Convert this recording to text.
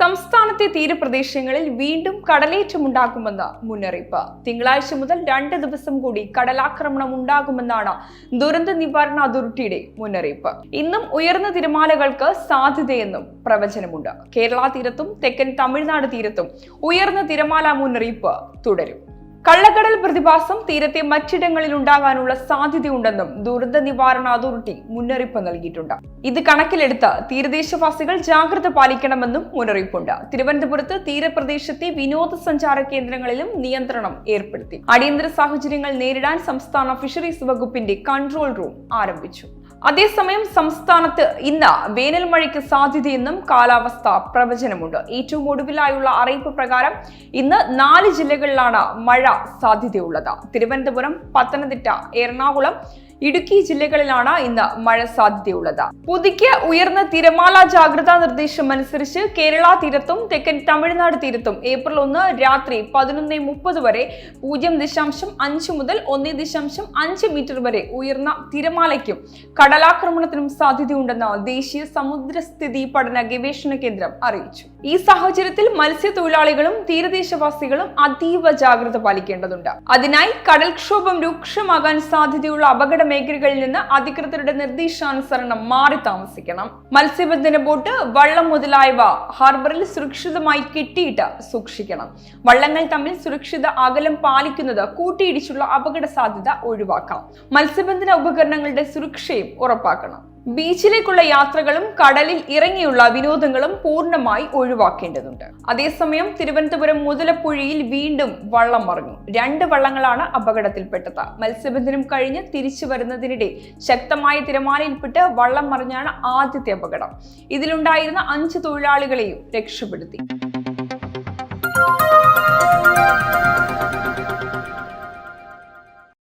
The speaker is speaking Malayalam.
സംസ്ഥാനത്തെ തീരപ്രദേശങ്ങളിൽ വീണ്ടും കടലേറ്റമുണ്ടാകുമെന്ന് മുന്നറിയിപ്പ്. തിങ്കളാഴ്ച മുതൽ രണ്ട് ദിവസം കൂടി കടലാക്രമണം ഉണ്ടാകുമെന്നാണ് ദുരന്ത നിവാരണ അതോറിറ്റിയുടെ മുന്നറിയിപ്പ്. ഇന്നും ഉയർന്ന തിരമാലകൾക്ക് സാധ്യതയെന്നും പ്രവചനമുണ്ട്. കേരള തീരത്തും തെക്കൻ തമിഴ്നാട് തീരത്തും ഉയർന്ന തിരമാല മുന്നറിയിപ്പ് തുടരും. കള്ളക്കടൽ പ്രതിഭാസം തീരത്തെ മറ്റിടങ്ങളിൽ ഉണ്ടാകാനുള്ള സാധ്യതയുണ്ടെന്നും ദുരന്ത നിവാരണ അതോറിറ്റി മുന്നറിയിപ്പ് നൽകിയിട്ടുണ്ട്. ഇത് കണക്കിലെടുത്ത് തീരദേശവാസികൾ ജാഗ്രത പാലിക്കണമെന്നും മുന്നറിയിപ്പുണ്ട്. തിരുവനന്തപുരത്ത് തീരപ്രദേശത്തെ വിനോദസഞ്ചാര കേന്ദ്രങ്ങളിലും നിയന്ത്രണം ഏർപ്പെടുത്തി. അടിയന്തര സാഹചര്യങ്ങൾ നേരിടാൻ സംസ്ഥാന ഫിഷറീസ് വകുപ്പിന്റെ കൺട്രോൾ റൂം ആരംഭിച്ചു. അതേസമയം സംസ്ഥാനത്ത് ഇന്ന് വേനൽ മഴയ്ക്ക് സാധ്യതയെന്നും കാലാവസ്ഥ പ്രവചനമുണ്ട്. ഏറ്റവും ഒടുവിലായുള്ള അറിയിപ്പ് പ്രകാരം ഇന്ന് നാല് ജില്ലകളിലാണ് മഴ സാധ്യതയുള്ളത്. തിരുവനന്തപുരം പത്തനംതിട്ട എറണാകുളം ഇടുക്കി ജില്ലകളിലാണ് ഇന്ന് മഴ സാധ്യതയുള്ളത്. പുതുക്കിയ ഉയർന്ന തിരമാല ജാഗ്രതാ നിർദ്ദേശം അനുസരിച്ച് കേരള തീരത്തും തെക്കൻ തമിഴ്നാട് തീരത്തും ഏപ്രിൽ ഒന്ന് രാത്രി പതിനൊന്ന് മുപ്പത് വരെ പൂജ്യം ദശാംശം അഞ്ച് മുതൽ ഒന്ന് ദശാംശം അഞ്ച് മീറ്റർ വരെ ഉയർന്ന തിരമാലയ്ക്കും കടലാക്രമണത്തിനും സാധ്യതയുണ്ടെന്ന് ദേശീയ സമുദ്രസ്ഥിതി പഠന ഗവേഷണ കേന്ദ്രം അറിയിച്ചു. ഈ സാഹചര്യത്തിൽ മത്സ്യത്തൊഴിലാളികളും തീരദേശവാസികളും അതീവ ജാഗ്രത പാലിക്കേണ്ടതുണ്ട്. അതിനായി കടൽക്ഷോഭം രൂക്ഷമാകാൻ സാധ്യതയുള്ള അപകട മേഖലകളിൽ നിന്ന് അധികൃതരുടെ നിർദ്ദേശാനുസരണം മാറി താമസിക്കണം. മത്സ്യബന്ധന ബോട്ട് വള്ളം മുതലായവ ഹാർബറിൽ സുരക്ഷിതമായി കെട്ടിയിട്ട് സൂക്ഷിക്കണം. വള്ളങ്ങൾ തമ്മിൽ സുരക്ഷിത അകലം പാലിക്കുന്നത് കൂട്ടിയിടിച്ചുള്ള അപകട സാധ്യത ഒഴിവാക്കാം മത്സ്യബന്ധന ഉപകരണങ്ങളുടെ സുരക്ഷയും ഉറപ്പാക്കണം. ബീച്ചിലേക്കുള്ള യാത്രകളും കടലിൽ ഇറങ്ങിയുള്ള വിനോദങ്ങളും പൂർണമായി ഒഴിവാക്കേണ്ടതുണ്ട്. അതേസമയം തിരുവനന്തപുരം മുതലപ്പുഴയിൽ വീണ്ടും വള്ളം മറിഞ്ഞു. രണ്ട് വള്ളങ്ങളാണ് അപകടത്തിൽപ്പെട്ടത്. മത്സ്യബന്ധനം കഴിഞ്ഞ് തിരിച്ചു വരുന്നതിനിടെ ശക്തമായ തിരമാലയിൽപ്പെട്ട് വള്ളം മറിഞ്ഞാണ് ആദ്യത്തെ അപകടം. ഇതിലുണ്ടായിരുന്ന അഞ്ച് തൊഴിലാളികളെയും രക്ഷപ്പെടുത്തി.